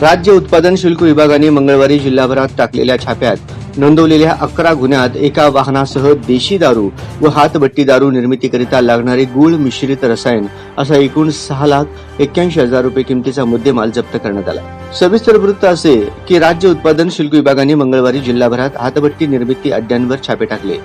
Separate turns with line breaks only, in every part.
राज्य उत्पादन शुल्क विभागाने मंगळवारी जिल्हाभरात टाकलेल्या छाप्यात नोंदवलेल्या अकरा गुन्ह्यात एका वाहनासह देशी दारू व हातबट्टी दारू निर्मितीकरिता लागणारे गुळ मिश्रित रसायन असा एकूण सहा लाख एक्क्याऐंशी हजार रुपये किमतीचा मुद्देमाल जप्त करण्यात आला. सविस्तर वृत्त असे की राज्य उत्पादन शुल्क विभागाने मंगळवारी जिल्हाभरात हातबट्टी निर्मिती अड्ड्यांवर छापे टाकले.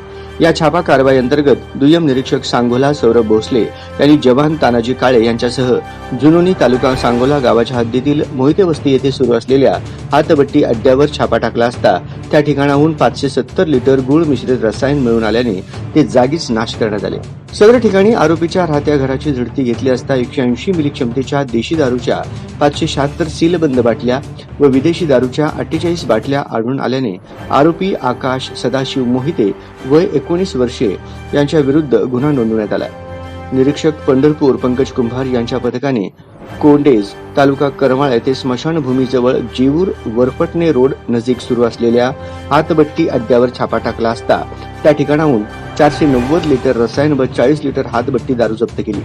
या छापा कारवाई अंतर्गत दुय्यम निरीक्षक सांगोला सौरभ भोसले यांनी जवान तानाजी काळे यांच्यासह जुनोनी तालुका सांगोला गावाच्या हद्दीतील मोहिते वस्ती येथे सुरू असलेल्या हातबट्टी अड्ड्यावर छापा टाकला असता त्या ठिकाणाहून पाचशे सत्तर लिटर गुळ मिश्रित रसायन मिळून आल्याने ते जागीच नाश करण्यात आले. सदर ठिकाणी आरोपीच्या राहत्या घराची झडती घेतली असता एकशे ऐंशी मिली क्षमतेच्या देशी दारूच्या पाचशे शहात्तर सीलबंद बाटल्या व विदेशी दारूच्या अठ्ठेचाळीस बाटल्या आढळून आल्याने आरोपी आकाश सदाशिव मोहिते वय एकोणीस वर्षे यांच्या विरुद्ध गुन्हा नोंदवण्यात आला निरीक्षक पंढरपूर पंकज कुंभार यांच्या पथकाने कोंडेज तालुका करमाळ येथे स्मशानभूमीजवळ जीवूर वरपटणे रोड नजीक सुरू असलेल्या हातबट्टी अड्ड्यावर छापा टाकला असता त्या ठिकाणाहून चारशे नव्वद लिटर रसायन व चाळीस लिटर हातबट्टी दारू जप्त केली.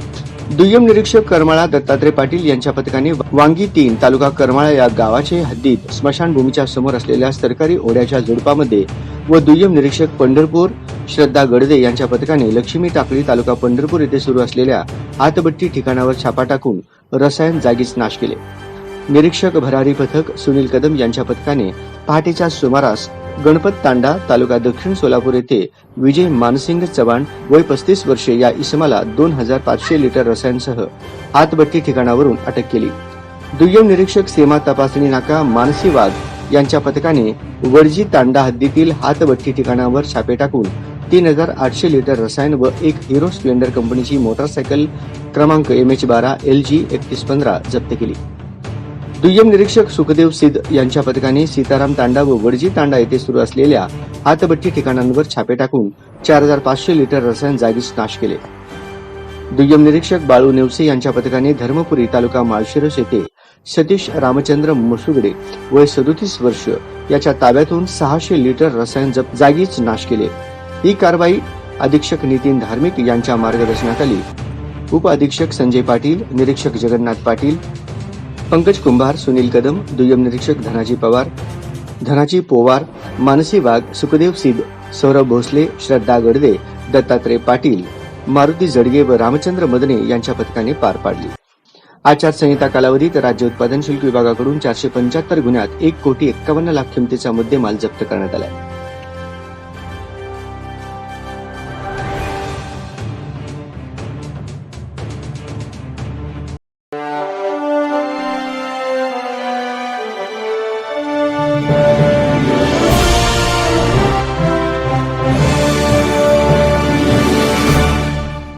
दुय्यम निरीक्षक करमाळा दत्तात्रय पाटील यांच्या पथकाने वांगी तीन तालुका करमाळा या गावाचे हद्दीत स्मशानभूमीच्या समोर असलेल्या सरकारी ओढ्याच्या झुडपामध्ये व दुय्यम निरीक्षक पंढरपूर श्रद्धा गडदे यांच्या पथकाने लक्ष्मी टाकळी तालुका पंढरपूर येथे सुरू असलेल्या हातबट्टी ठिकाणावर छापा टाकून रसायन जागीच नाश केले. निरीक्षक भरारी पथक सुनील कदम यांच्या पथकाने पहाटेच्या सुमारास गणपत तांडा तालुका दक्षिण सोलापूर येथे विजय मानसिंग चव्हाण वय पस्तीस वर्षे या इसमाला दोन हजार पाचशे लिटर रसायनसह हातबट्टी ठिकाणावरून अटक केली. दुय्यम निरीक्षक सीमा तपासणी नाका मानसी वाघ यांच्या पथकाने वडजी तांडा हद्दीतील हातबट्टी ठिकाणावर छापे टाकून तीन हजार आठशे लिटर रसायन व एक हिरो स्प्लेंडर कंपनीची मोटारसायकल क्रमांक एम एच बारा एल जी एकतीस पंधरा जप्त केली. दुय्यम निरीक्षक सुखदेव सिद्ध यांच्या पथकाने सीताराम तांडा व वडजी तांडा येथे सुरू असलेल्या हातबट्टी ठिकाणांवर छापे टाकून चार हजार पाचशे लिटर रसायन जागीच नाश केले. दुय्यम निरीक्षक बाळू नेवसे यांच्या पथकाने धर्मपुरी तालुका माळशिरस येथे सतीश रामचंद्र मसुगडे वय सदोतीस वर्ष याच्या ताब्यातून सहाशे लिटर रसायन जप जागीच नाश केले. ही कारवाई अधीक्षक नितीन धार्मिक यांच्या मार्गदर्शनाखाली उप अधीक्षक संजय पाटील निरीक्षक जगन्नाथ पाटील पंकज कुंभार सुनील कदम दुय्यम निरीक्षक धनाजी पवार धनाजी पोवार मानसी वाघ सुखदेव सिद्ध सौरभ भोसले श्रद्धा गडदे दत्तात्रय पाटील मारुती जडगे व रामचंद्र मदने यांच्या पथकाने पार पाडली. आचारसंहिता कालावधीत राज्य उत्पादन शुल्क विभागाकडून चारशे पंच्याहत्तर गुन्ह्यात एक कोटी एक्कावन्न लाख किमतीचा मुद्देमाल जप्त करण्यात आला